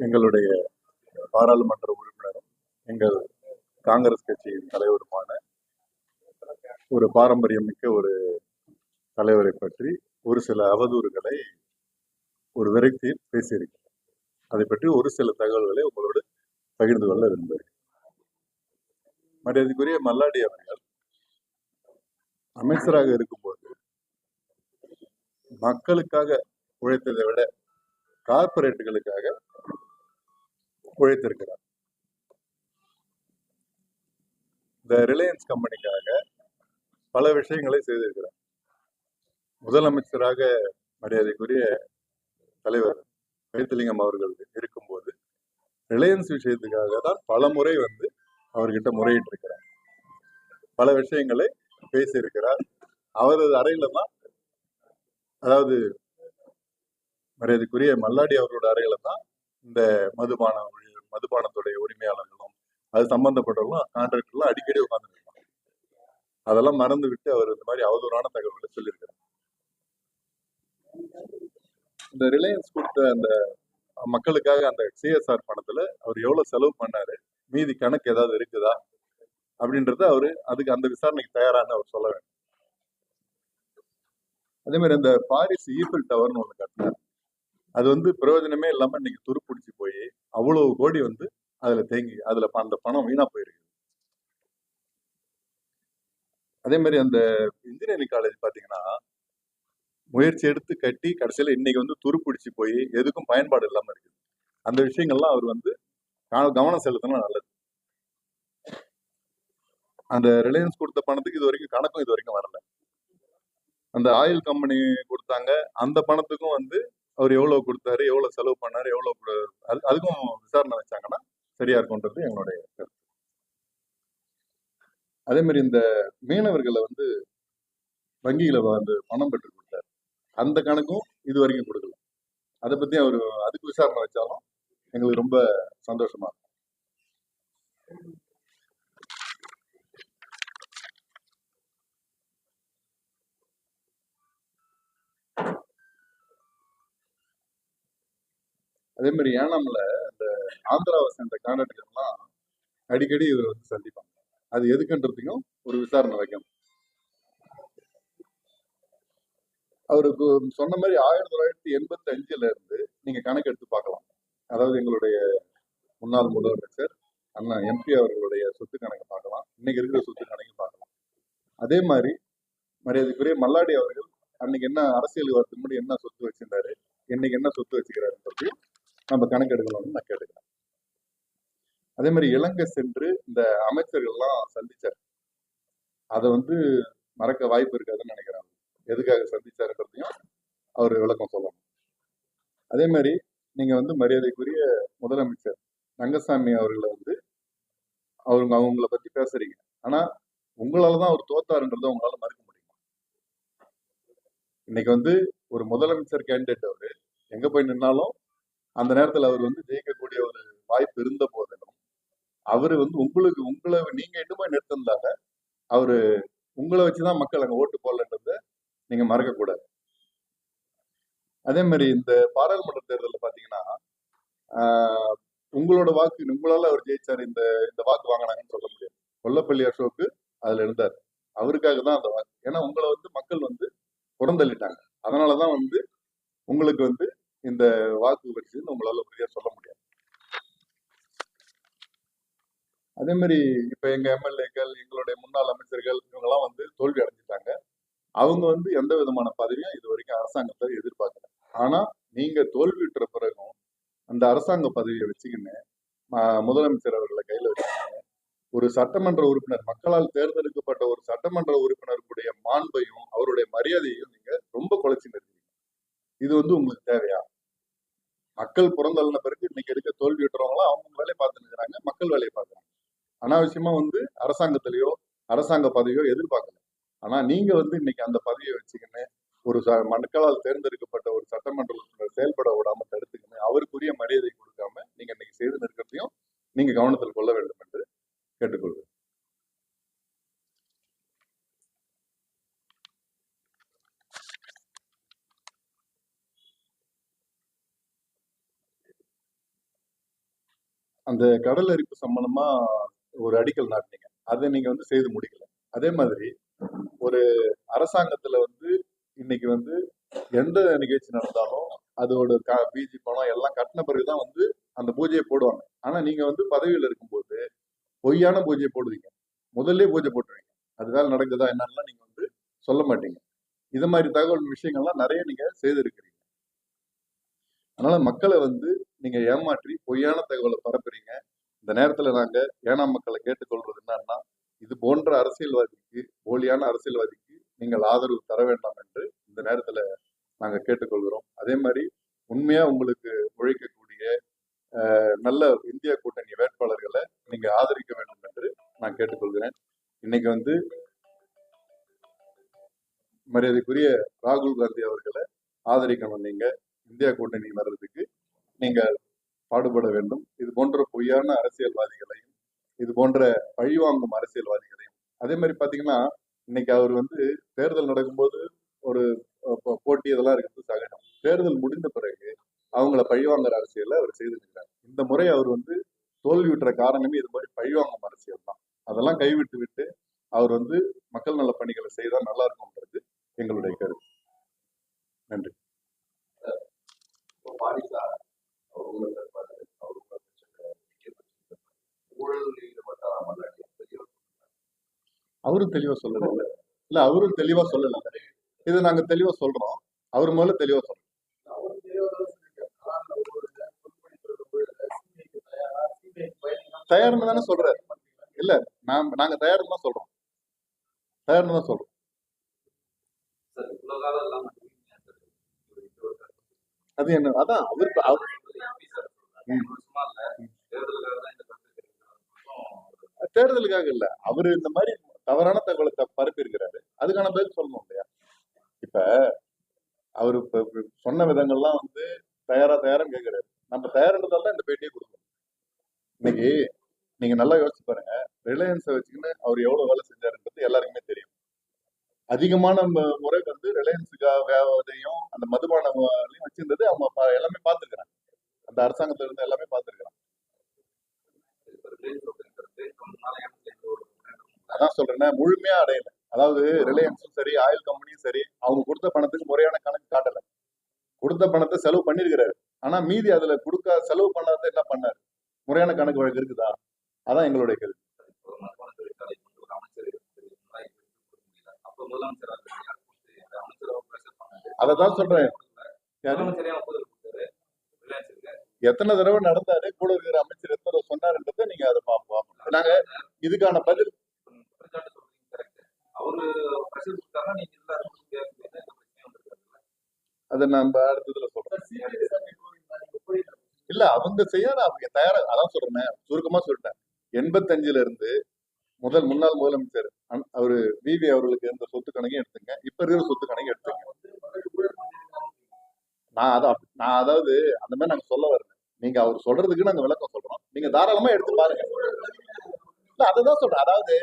எங்களுடைய பாராளுமன்ற உறுப்பினரும் எங்கள் காங்கிரஸ் கட்சியின் தலைவருமான ஒரு பாரம்பரியம் மிக்க ஒரு தலைவரை பற்றி ஒரு சில அவதூறுகளை ஒரு விரக்தியில் பேசியிருக்கிறார் அதை பற்றி ஒரு சில தகவல்களை உங்களோடு பகிர்ந்து கொள்ள விரும்புகிறேன். மரியாதைக்குரிய மல்லாடி அவர்கள் அமைச்சராக இருக்கும்போது மக்களுக்காக உழைத்ததை விட கார்ப்பரேட்டுகளுக்காக உழைத்திருக்கிறார் இந்த ரிலையன்ஸ் கம்பெனிக்காக பல விஷயங்களை செய்திருக்கிறார். முதலமைச்சராக மரியாதைக்குரிய தலைவர் வைத்திலிங்கம் அவர்கள் இருக்கும்போது ரிலையன்ஸ் விஷயத்துக்காக தான் பல முறை வந்து அவர்கிட்ட முறையிட்டு இருக்கிறார் பல விஷயங்களை பேசியிருக்கிறார். அவரது அறையில தான் அதாவது மரியாதைக்குரிய மல்லாடி அவர்களோட அறையில தான் இந்த மதுபான மதுபானத்துடைய உரிமையாளர்களும் அது சம்பந்தப்பட்டவர்களும் கான்ட்ராக்டர்லாம் அடிக்கடி உட்கார்ந்து அதெல்லாம் மறந்து விட்டு அவர் இந்த மாதிரி அவதூறான தகவல்களை சொல்லியிருக்கிறார் இந்த ரிலையன்ஸ் கொடுத்த அந்த மக்களுக்காக அந்த சிஎஸ்ஆர் பணத்துல அவர் எவ்வளவு செலவு பண்ணாரு மீதி கணக்கு ஏதாவது இருக்குதா அப்படின்றத அவரு அதுக்கு அந்த விசாரணைக்கு தயாரான்னு அவர் சொல்ல வேண்டும் அதே மாதிரி அந்த பாரிஸ் ஈஃபில் டவர்னு ஒன்று கட்டினார். அது வந்து பிரயோஜனமே இல்லாம இன்னைக்கு துருப்பிடிச்சு போய் அவ்வளவு கோடி வந்து அதுல தேங்கி அதுல ப- அந்த பணம் வீணா போயிருக்கு அதே மாதிரி அந்த இன்ஜினியரிங் காலேஜ் பாத்தீங்கன்னா முயற்சி எடுத்து கட்டி கடைசியில இன்னைக்கு வந்து துருப்பிடிச்சு போய் எதுக்கும் பயன்பாடு இல்லாம இருக்குது. அந்த விஷயங்கள்லாம் அவர் வந்து கவனம் செலுத்தினா நல்லது. அந்த ரிலையன்ஸ் கொடுத்த பணத்துக்கு இது வரைக்கும் கணக்கும் இது வரைக்கும் வரல. அந்த ஆயில் கம்பெனி கொடுத்தாங்க அந்த பணத்துக்கும் வந்து அவர் எவ்வளவு கொடுத்தாரு எவ்வளவு செலவு பண்ணாரு எவ்வளவு அது- அதுக்கும் விசாரணை வச்சாங்கன்னா சரியா இருக்கும்ன்றது எங்களுடைய கருத்து. அதே மாதிரி இந்த மீனவர்களை வந்து வங்கியில வந்து பணம் பெற்று கொடுத்தாரு. அந்த கணக்கும் இது வரைக்கும் கொடுக்கல. அதை பத்தி அவர் அதுக்கு விசாரணை வச்சாலும் எங்களுக்கு ரொம்ப சந்தோஷமா இருக்கும் அதே மாதிரி ஏனாம்ல இந்த ஆந்திராவை சேர்ந்த கான்ட்ராக்டர்லாம் அடிக்கடி இவர் வந்து சந்திப்பாங்க. அது எதுக்குன்றதுக்கும் ஒரு விசாரணை வைக்கணும். அவருக்கு சொன்ன மாதிரி ஆயிரத்தி தொள்ளாயிரத்தி எண்பத்தி அஞ்சுல இருந்து நீங்க கணக்கு எடுத்து பார்க்கலாம். அதாவது எங்களுடைய முன்னாள் முதலமைச்சர் அண்ணா எம்பி அவர்களுடைய சொத்து கணக்கு பார்க்கலாம். இன்னைக்கு இருக்கிற சொத்து கணக்கு பார்க்கலாம். அதே மாதிரி மரியாதைக்குரிய மல்லாடி அவர்கள் அன்னைக்கு என்ன அரசியலுக்கு வரதுக்கு முன்னாடி என்ன சொத்து வச்சிருந்தாரு இன்னைக்கு என்ன சொத்து வச்சுக்கிறாருன்றதையும் நம்ம கணக்கு எடுக்கணும்னு நான் கேட்டுக்கிறேன். அதே மாதிரி இலங்கை சென்று இந்த அமைச்சர்கள்லாம் சந்திச்சார். அதை வந்து மறக்க வாய்ப்பு இருக்காதுன்னு நினைக்கிறாங்க எதுக்காக சந்திச்சாருன்றதையும் அவர் விளக்கம் சொல்லணும். அதே மாதிரி நீங்க வந்து மரியாதைக்குரிய முதலமைச்சர் ரங்கசாமி அவர்களை வந்து அவங்க அவங்கள பத்தி பேசுறீங்க. ஆனா உங்களாலதான் அவர் தோத்தாருன்றத உங்களால மறுக்க முடியுமா? இன்னைக்கு வந்து ஒரு முதலமைச்சர் கேண்டிடேட் அவரு எங்க போய் நின்னாலும் அந்த நேரத்துல அவர் வந்து ஜெயிக்கக்கூடிய ஒரு வாய்ப்பு இருந்த போதிலும் அவரு வந்து உங்களுக்கு உங்களை நீங்க எட்டு போய் நிறுத்தினால அவரு உங்களை வச்சுதான் மக்கள் அங்க ஓட்டு போடலன்றத நீங்க மறக்க கூடாது அதே மாதிரி இந்த பாராளுமன்ற தேர்தலில் பாத்தீங்கன்னா ஆஹ், உங்களோட வாக்கு உங்களால அவர் ஜெயிச்சாரு இந்த இந்த வாக்கு வாங்கினாங்கன்னு சொல்ல முடியாது. கொல்லப்பள்ளி அசோக்கு அதுல இருந்தார். அவருக்காக தான் அந்த வாக்கு. ஏன்னா உங்களை வந்து மக்கள் வந்து புறந்தள்ளிட்டாங்க. அதனாலதான் வந்து உங்களுக்கு வந்து இந்த வாக்கு வரிசை உங்களால உறுதியா சொல்ல முடியாது. அதே மாதிரி இப்ப எங்க எம்எல்ஏக்கள் எங்களுடைய முன்னாள் அமைச்சர்கள் இவங்கெல்லாம் வந்து தோல்வி அடைஞ்சிட்டாங்க. அவங்க வந்து எந்த விதமான பதவியும் இது வரைக்கும் அரசாங்கத்தை எதிர்பார்க்கல. ஆனா நீங்க தோல்வியுற்ற பிறகும் அந்த அரசாங்க பதவியை வச்சுக்கின்னு முதலமைச்சர் அவர்களை கையில வச்சுக்கின்னு ஒரு சட்டமன்ற உறுப்பினர் மக்களால் தேர்ந்தெடுக்கப்பட்ட ஒரு சட்டமன்ற உறுப்பினருடைய மாண்பையும் அவருடைய மரியாதையையும் நீங்க ரொம்ப குலைச்சு நிறுத்தீங்க இது வந்து உங்களுக்கு தேவையா? மக்கள் புறந்தள்ளின பிறகு இன்னைக்கு இருக்க தோல்வியுற்றவங்களாம் அவங்க வேலையை பார்த்து நிற்கிறாங்க மக்கள் வேலையை பார்க்குறாங்க. அனாவசியமா வந்து அரசாங்கத்திலேயோ அரசாங்க பதவியோ எதிர்பார்க்கல. ஆனா நீங்க வந்து இன்னைக்கு அந்த பதவியை வச்சுக்கின்னு ஒரு ச- மக்களால் தேர்ந்தெடுக்கப்பட்ட ஒரு சட்டமன்ற உறுப்பினர் செயல்பட விடாம தடுத்துக்கின்னு அவருக்குரிய மரியாதை கொடுக்காம நீங்க இன்னைக்கு செய்து நிற்கிறதையும் நீங்க கவனத்தில் கொள்ள வேண்டும் என்று கேட்டுக்கொள்கிறேன். அந்த கடல் அரிப்பு சம்பந்தமா ஒரு அடிக்கல் நாட்டினீங்க. அதை நீங்க வந்து செய்து முடிக்கல. அதே மாதிரி ஒரு அரசாங்கத்துல வந்து இன்னைக்கு வந்து எந்த நிகழ்ச்சி நடந்தாலும் அதோட பிஜி பணம் எல்லாம் கட்டின பிறகுதான் வந்து அந்த பூஜையை போடுவாங்க. ஆனா நீங்க வந்து பதவியில இருக்கும்போது பொய்யான பூஜையை போடுவீங்க. முதல்ல பூஜை போட்டுருவீங்க. அது வேலை நடக்குதா என்னன்னா நீங்க வந்து சொல்ல மாட்டீங்க. இது மாதிரி தகவல் விஷயங்கள்லாம் நிறைய நீங்க செய்திருக்கிறீங்க. அதனால மக்களை வந்து நீங்க ஏமாற்றி பொய்யான தகவலை பரப்புறீங்க. இந்த நேரத்துல நாங்க ஏனா மக்களை கேட்டுக்கொள்றது என்னன்னா இது போன்ற அரசியல்வாதிக்கு போலியான அரசியல்வாதிக்கு நீங்கள் ஆதரவு தர வேண்டாம் என்று இந்த நேரத்துல நாங்க கேட்டுக்கொள்கிறோம். அதே மாதிரி உண்மையா உங்களுக்கு உழைக்கக்கூடிய நல்ல இந்திய கூட்டணி வேட்பாளர்களை நீங்க ஆதரிக்க வேண்டும் என்று நான் கேட்டுக்கொள்கிறேன். இன்னைக்கு வந்து மரியாதைக்குரிய ராகுல் காந்தி அவர்களை ஆதரிக்கணும் நீங்க. இந்தியா கூட்டணி வர்றதுக்கு நீங்க பாடுபட வேண்டும். இது போன்ற பொய்யான அரசியல்வாதிகளையும் இது போன்ற பழிவாங்கும் அரசியல்வாதிகளையும். அதே மாதிரி பாத்தீங்கன்னா இன்னைக்கு அவர் வந்து தேர்தல் நடக்கும்போது ஒரு போட்டி இதெல்லாம் இருக்கிறது சகஜம். தேர்தல் முடிந்த பிறகு அவங்கள பழிவாங்குற அரசியலை அவர் செய்திருக்கிறார் இந்த முறை அவர் வந்து தோல்வியுற்ற காரணமே இது மாதிரி பழிவாங்கும் அரசியல் தான். அதெல்லாம் கைவிட்டு விட்டு அவர் வந்து மக்கள் நல பணிகளை செய்தால் நல்லா இருக்கும்ன்றது எங்களுடைய கருத்து. நன்றி. இப்போ ஊழல் இருப்பாரு அவர் ஊழல் மல்லாடி அவரும் தெளிவா சொல்லல. இல்ல அவரும் தெளிவா சொல்லல. இது நாங்க தெளிவா சொல்றோம். அவர் முதல்ல தெளிவா சொல்றோம். தயார்னு தானே சொல்றாரு. இல்ல நாம் நாங்க தயார்னு தான் சொல்றோம். தயார்னு தான் சொல்றோம். அது என்ன அதான் அவருக்கு அவர் MP சார் சொல்றாரு. ம். ஒரு சும்மா இல்ல தேர்தலுக்காக இல்ல. அவரு இந்த மாதிரி தவறான தகவலை பரப்பி இருக்கிறாரு. அதுக்கான பதில் சொல்லணும் இல்லையா? இப்ப அவரு இப்ப சொன்ன விதங்கள்லாம் வந்து தயாரா தயாரான்னு கேக்குறாரு. நம்ம தயாரின்றதால தான் இந்த பேட்டியை கொடுக்கணும். இன்னைக்கு நீங்க நல்லா யோசிச்சு பாருங்க. ரிலையன்ஸை வச்சுக்கின்னு அவர் எவ்வளவு வேலை செஞ்சாருன்றது எல்லாருக்குமே தெரியும். அதிகமான முறை வந்து ரிலையன்ஸுக்காகவும் அந்த மதுபானங்களையும் வச்சிருந்தது அவங்க பா- எல்லாமே பார்த்துருக்குறாங்க அந்த அரசாங்கத்துல இருந்து எல்லாமே இந்த ஒரு அதான் சொல்றேன் முழுமையா அடையல. அதாவது ரிலையன்ஸும் சரி ஆயில் கம்பெனியும் சரி அவங்க கொடுத்த பணத்துக்கு முறையான கணக்கு காட்டல. கொடுத்த பணத்தை செலவு பண்ணிருக்கிறாரு. ஆனா மீதி அதுல கொடுக்க செலவு பண்ணாத என்ன பண்ணாரு? முறையான கணக்கு வழக்கு இருக்குதா? அதான் எங்களுடைய கேள்வி. அது இந்த. அததான் சொல்றேன் யாரு? முதலமைச்சரே ஒப்புதல் கொடுத்தாரு. ரிலையன்ஸுக்கு. எத்தனை தடவை நடந்தாரு கூட இருக்கிற அமைச்சர் எத்தனை சொன்னாருன்றதை நீங்க அதை பார்ப்போம் நாங்க இதுக்கான பதில். அதை நம்ம அடுத்ததுல சொல்றோம் இல்ல அவங்க செய்யாத அவங்க தயாரா அதான் சொல்றேன் சுருக்கமா சொல்லிட்டேன். எண்பத்தஞ்சுல இருந்து முதல் முன்னாள் முதலமைச்சர் அவரு விவி அவர்களுக்கு இருந்த சொத்து கணக்கையும் எடுத்துங்க. இப்ப இருக்கிற சொத்து கணக்கையும் எடுத்துங்க. நான் அதான் நான் அதாவது அந்த மாதிரி நாங்க சொல்ல நீங்க அவர் சொல்றதுக்கு நாங்க விளக்கம் சொல்றோம். நீங்க தாராளமா எடுத்து பாருங்க. இல்ல அதுதான் சொல்றேன். அதாவது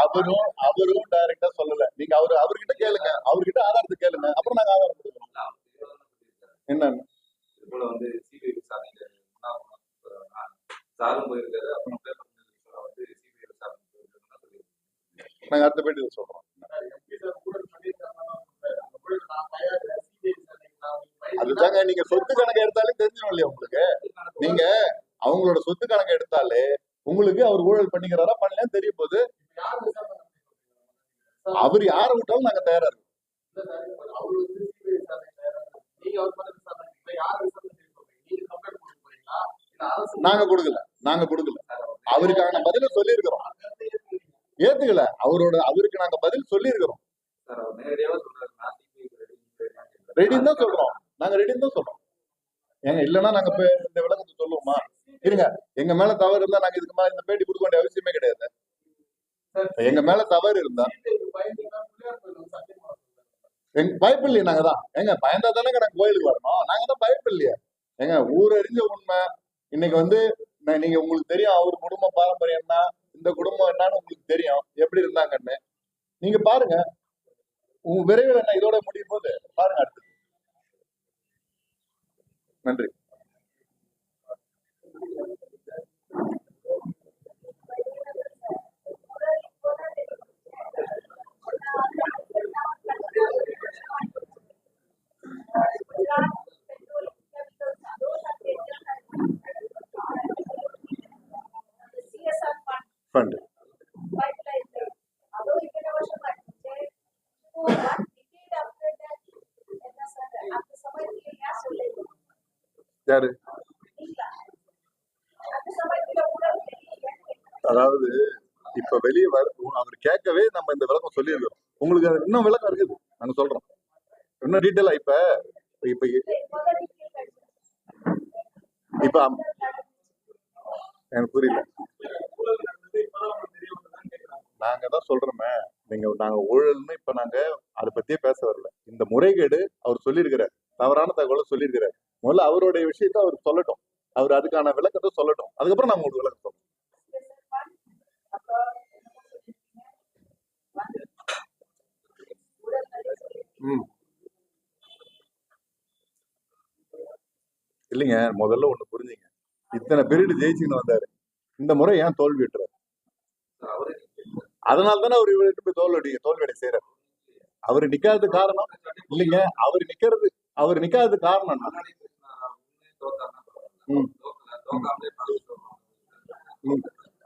அவரும் அவரும் டைரக்டா சொல்லல. நீங்க அவரு அவர்கிட்ட கேளுங்க. அவர்கிட்ட ஆதாரத்தை கேளுங்க. அப்புறம் நாங்க ஆதாரம் கொடுக்குறோம். என்னன்னு? இது போல வந்து சிபிஐ அதுதாங்க நீங்க சொத்து கணக்கு எடுத்தாலே தெரிஞ்சிடும் இல்லையா உங்களுக்கு? நீங்க அவங்களோட சொத்து கணக்கு எடுத்தாலே உங்களுக்கு அவர் ஊழல் பண்ணிக்கிறாரா பண்ணலன்னு தெரிய போகுது அவர் யாரை விட்டாலும் நாங்க தயாரா இருக்கோம். நாங்க கொடுக்கல நாங்க கொடுக்கல. அவருக்கான பதில சொல்லியிருக்கிறோம். ஏத்துக்கல அவரோட அவருக்கு நாங்க பதில் சொல்லியிருக்கிறோம். ரெடின்னு தான் சொல்றோம். நாங்க ரெடின்னு தான் சொல்றோம். ஏங்க இல்லைன்னா நாங்க இப்ப இந்த விளக்கத்தை சொல்லுவோமா? இருங்க எங்க மேல தவறு இருந்தா நாங்க இதுக்கு மேல இந்த பேட்டி கொடுக்க வேண்டிய அவசியமே கிடையாது. எங்க மேல தவறு இருந்தா எங்க பயப்பில்லையே நாங்க தான். ஏங்க பயந்தா தானே நாங்க கோயிலுக்கு வரணும். நாங்க தான் பயப்பில்லையே. ஏங்க ஊரறிஞ்ச உண்மை. இன்னைக்கு வந்து நான் நீங்க உங்களுக்கு தெரியும் அவர் குடும்ப பாரம்பரியம்னா இந்த குடும்பம் என்னன்னு உங்களுக்கு தெரியும். எப்படி இருந்தாங்கன்னு. நீங்க பாருங்க. உங்க விரைவில் என்ன இதோட முடியும் போது பாருங்க அடுத்து நன்றி சிஎஸ்ஆர் ஃபண்ட் ஃபண்ட் pipeline அதுவும் இத்தனை வருஷம் ஆயிடுச்சு இப்போ one decade after that என்ன சார் அந்த சமயத்துல ஏன் சொல்லுங்க யாரு? அதாவது இப்ப வெளியே வர அவர் கேட்கவே நம்ம இந்த விளக்கம் சொல்லியிருக்கோம் உங்களுக்கு அது இன்னும் விளக்கம் இருக்குது. நாங்க சொல்றோம். இன்னும் டீட்டெயிலா இப்ப இப்ப இப்ப எனக்கு புரியல. நாங்க தான் சொல்றோமே. நீங்க நாங்க ஊழல்னு இப்ப நாங்க அதை பத்தியே பேச வரல. இந்த முறைகேடு அவர் சொல்லியிருக்கிறார். தவறான தகவலை சொல்லியிருக்கிறார். முதல்ல அவருடைய விஷயத்த அவர் சொல்லட்டும். அவர் அதுக்கான விளக்கத்தை சொல்லட்டும். அதுக்கப்புறம் நாங்க உங்களுக்கு விளக்கம் சொல்றோம். இல்லைங்க முதல்ல ஒண்ணு புரிஞ்சுங்க. இத்தனை பீரியட் ஜெயிச்சுன்னு வந்தாரு. இந்த முறை ஏன் தோல்வி அதனால தானே அவர் இவர்கிட்ட போய் தோல்வடி தோல்வியடை செய்யறாரு அவர் நிக்காதது காரணம் இல்லைங்க. அவர் நிக்கிறது அவர் நிக்காதது காரணம்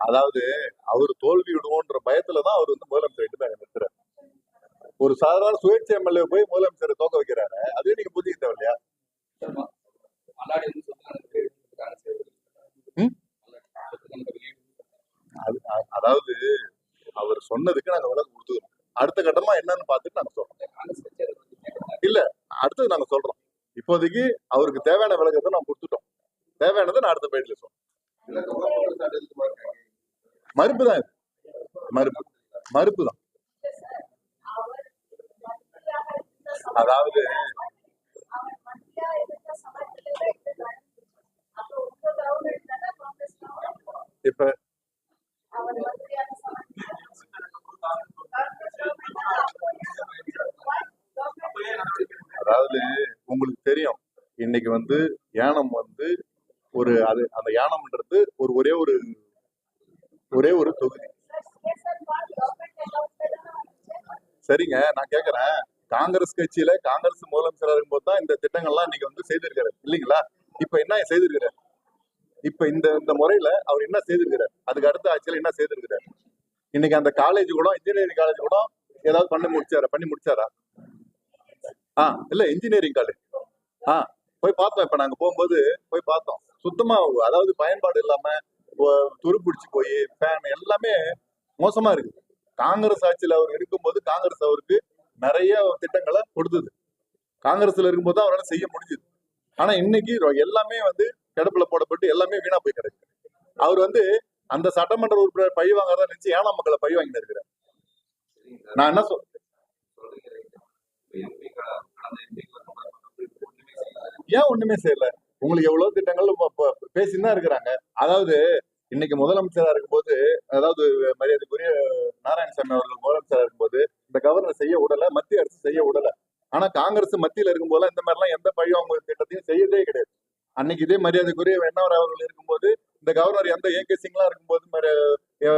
அதாவது அவர் தோல்வி விடுவோன்ற பயத்துலதான் அவர் வந்து முதலமைச்சர் தான் நிறுத்துறாரு ஒரு சாதாரண சுயேட்சை எம்எல்ஏ போய் முதலமைச்சர் தோக்க வைக்கிறாரு அதுவே நீங்க புரிஞ்சுக்க தேவையில்லையா மல்லாடி வந்து சொத்துக்கான வெளியிட்டிருக்காங்க, சரி. ம்? சொத்துக்கான வெளியிட்டு அது அ- அதாவது அவர் சொன்னதுக்கு நாங்க விளக்கம் கொடுத்துக்கிறோம் அடுத்த கட்டமா என்னன்னு பார்த்துட்டு நாங்க சொல்றோம். இல்ல அடுத்தது நாங்க சொல்றோம். இப்போதைக்கு அவருக்கு தேவையான விளக்கத்தை நம்ம கொடுத்துட்டோம். தேவையானதை நான் அடுத்த பேட்டில சொல்றேன். மறுப்பு தான் இது. மறுப்பு. மறுப்பு தான். அதாவது இப்ப அதாவது உங்களுக்கு தெரியும். இன்னைக்கு வந்து யானம் வந்து ஒரு அது அந்த யானம்ன்றது ஒரு ஒரே ஒரு ஒரே ஒரு தொகுதி. சரிங்க நான் கேக்குறேன். காங்கிரஸ் கட்சியில காங்கிரஸ் முதலமைச்சரா இருக்கும்போது தான் இந்த திட்டங்கள்லாம் இன்னைக்கு வந்து செய்திருக்காரு இல்லைங்களா? இப்ப என்ன செய்திருக்கிறார்? இப்ப இந்த இந்த முறையில அவர் என்ன செய்திருக்கிறார்? அதுக்கு அடுத்த ஆட்சியில என்ன செய்திருக்கிறார்? இன்னைக்கு அந்த காலேஜ் கூட இன்ஜினியரிங் காலேஜ் கூட ஏதாவது பண்ணி முடிச்சாரா? பண்ணி முடிச்சாரா? ஆ இல்ல இன்ஜினியரிங் காலேஜ் ஆ போய் பார்த்தோம் இப்ப நாங்க போகும்போது போய் பார்த்தோம். சுத்தமா அதாவது பயன்பாடு இல்லாம துருப்பிடிச்சு துரு பிடிச்சி போய் ஃபேன் எல்லாமே மோசமா இருக்கு காங்கிரஸ் ஆட்சியில அவர் இருக்கும்போது காங்கிரஸ் அவருக்கு நிறைய திட்டங்களை கொடுத்தது. காங்கிரஸ்ல இருக்கும்போது தான் அவரால் செய்ய முடிஞ்சது. ஆனா இன்னைக்கு ரொ- எல்லாமே வந்து கிடப்புல போடப்பட்டு எல்லாமே வீணா போய் கிடக்கு. அவர் வந்து அந்த சட்டமன்ற உறுப்பினர் பழி வாங்குறதா நினைச்சு ஏழாம் மக்களை பழி வாங்கிட்டு இருக்கிறேன் நான் என்ன சொல் ஏன் ஒண்ணுமே செய்யல? உங்களுக்கு எவ்வளவு திட்டங்கள் பேசிதான் பேசின்னு தான் இருக்கிறாங்க. அதாவது இன்னைக்கு முதலமைச்சரா இருக்கும்போது அதாவது மரியாதைக்குரிய நாராயணசாமி அவர்கள் முதலமைச்சரா இருக்கும்போது இந்த கவர்னர் செய்ய விடல மத்திய அரசு செய்ய விடல ஆனா காங்கிரஸ் மத்தியில இருக்கும்போது இந்த மாதிரி எல்லாம் எந்த பழிவாங்க திட்டத்தையும் செய்யதே கிடையாது. அன்னைக்கு இதே மரியாதைக்குரிய வெண்ணவர் அவர்கள் இருக்கும்போது இந்த கவர்னர் எந்த ஏகே சிங்லாம் இருக்கும்போது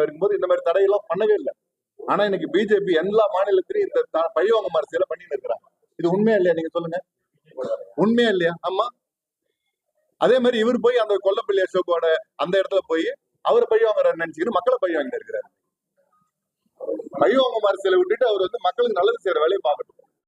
இருக்கும்போது இந்த மாதிரி தடையெல்லாம் பண்ணவே இல்லை. ஆனா இன்னைக்கு பிஜேபி எல்லா மாநிலத்திலையும் இந்த பழிவாங்க பழிவாங்கும் பண்ணிட்டு இருக்கிறாங்க. இது உண்மையா இல்லையா நீங்க சொல்லுங்க? உண்மையா இல்லையா? ஆமா. அதே மாதிரி இவர் போய் அந்த கொல்லப்பள்ளி அசோக்கோட அந்த இடத்துல போய் அவர் பழி நினைச்சுக்கிட்டு மக்களை பழி வாங்கிட்டு இருக்கிறாரு. பழிவாங்க வாங்கும் அரசியலை விட்டுட்டு அவர் வந்து மக்களுக்கு நல்லது செய்யற வேலையை பார்க்கட்டும்.